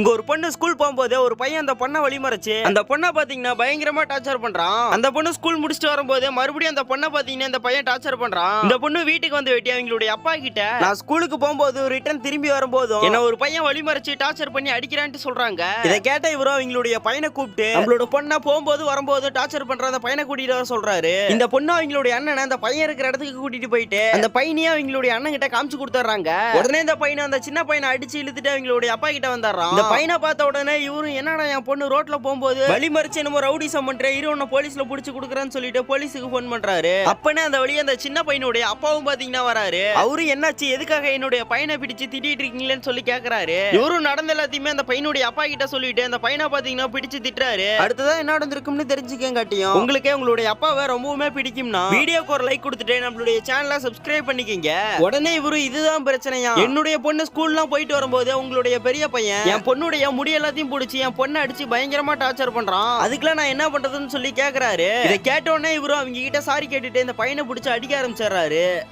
இங்க ஒரு பொண்ணு ஸ்கூல் போகும்போது ஒரு பையன் அந்த பொண்ணை வழிமறைச்சு அந்த பொண்ணை பாத்தீங்கன்னா பயங்கரமா டார்ச்சர் பண்றான். அந்த பொண்ணு ஸ்கூல் முடிச்சுட்டு வரும்போது மறுபடியும் அந்த பொண்ணை பாத்தீங்கன்னா இந்த பையன் டார்ச்சர் பண்றான். இந்த பொண்ணு வீட்டுக்கு வந்து வெட்டி அவங்களுடைய அப்பா கிட்ட நான் ஸ்கூலுக்கு போகும்போது ரிட்டர்ன் திரும்பி வரும்போதும் என்ன ஒரு பையன் வழிமறைச்சு டார்ச்சர் பண்ணி அடிக்கிறான்ட்டு சொல்றாங்க. இதை கேட்ட இவரும் அவங்களுடைய பையனை கூப்பிட்டு நம்மளோட பொண்ணை போகும்போது வரும்போது டார்ச்சர் பண்ற அந்த பையனை கூட்டிட்டு வர சொல்றாரு. இந்த பொண்ணு அவங்களுடைய அண்ணனை அந்த பையன் இருக்கிற இடத்துக்கு கூட்டிட்டு போயிட்டு அந்த பையனையே அவங்களுடைய அண்ணன் கிட்ட காமிச்சு கொடுத்துறாங்க உடனே இந்த பையனை அந்த சின்ன பையனை அடிச்சு இழுத்துட்டு அவங்களுடைய அப்பா கிட்ட வந்துடுறான். பையனை பார்த்த உடனே இவரும் என்னடா என் பொண்ணு ரோட்ல போகும்போது வழி மறிச்சு என்னமோ ரவுடி பண்ற இரு உன்னை போலீஸ்ல புடிச்சு கொடுக்குறேன்னு சொல்லிட்டு போலீஸுக்கு ஃபோன் பண்றாரு. அப்பனே அந்த வழியா அந்த சின்ன பையனுடைய அப்பாவும் பாத்தீங்கன்னா வராரு. அவரு என்னாச்சு? எதுக்காக என்னுடைய பையனை பிடிச்சு திட்டிட்டு இருக்கீங்களேன்னு சொல்லி கேக்குறாரு. இவரும் நடந்த எல்லாத்தையுமே அந்த பையனுடைய அப்பா கிட்ட சொல்லிட்டு அந்த பையனை பாத்தீங்கன்னா பிடிச்சு திட்டுறாரு. அடுத்ததான் என்ன நடந்திருக்கும்னு தெரிஞ்சுக்கேன் காட்டியும். உங்களுக்கே உங்களுடைய அப்பாவை ரொம்பவுமே பிடிக்கும்னா வீடியோக்கு ஒரு லைக் கொடுத்துட்டு நம்மளுடைய சேனலை சப்ஸ்கிரைப் பண்ணிக்கிங்க. உடனே இவரு இதுதான் பிரச்சனையா? என்னுடைய பொண்ணு ஸ்கூல்லாம் போயிட்டு வரும்போது உங்களுடைய பெரிய பையன் என் பொண்ணுடைய முடி எல்லாத்தையும் பிடிச்சி என் பொண்ணை அடிச்சு பயங்கரமா டார்ச்சர் பண்றான். அதுக்கெல்லாம் நான் என்ன பண்றதுன்னு சொல்லி கேக்குறாரு. இதை கேட்ட இவரு அவங்க கிட்ட சாரி கேட்டுட்டு இந்த பையனை பிடிச்சி அடிக்க ஆரம்பிச்சிடுறாரு.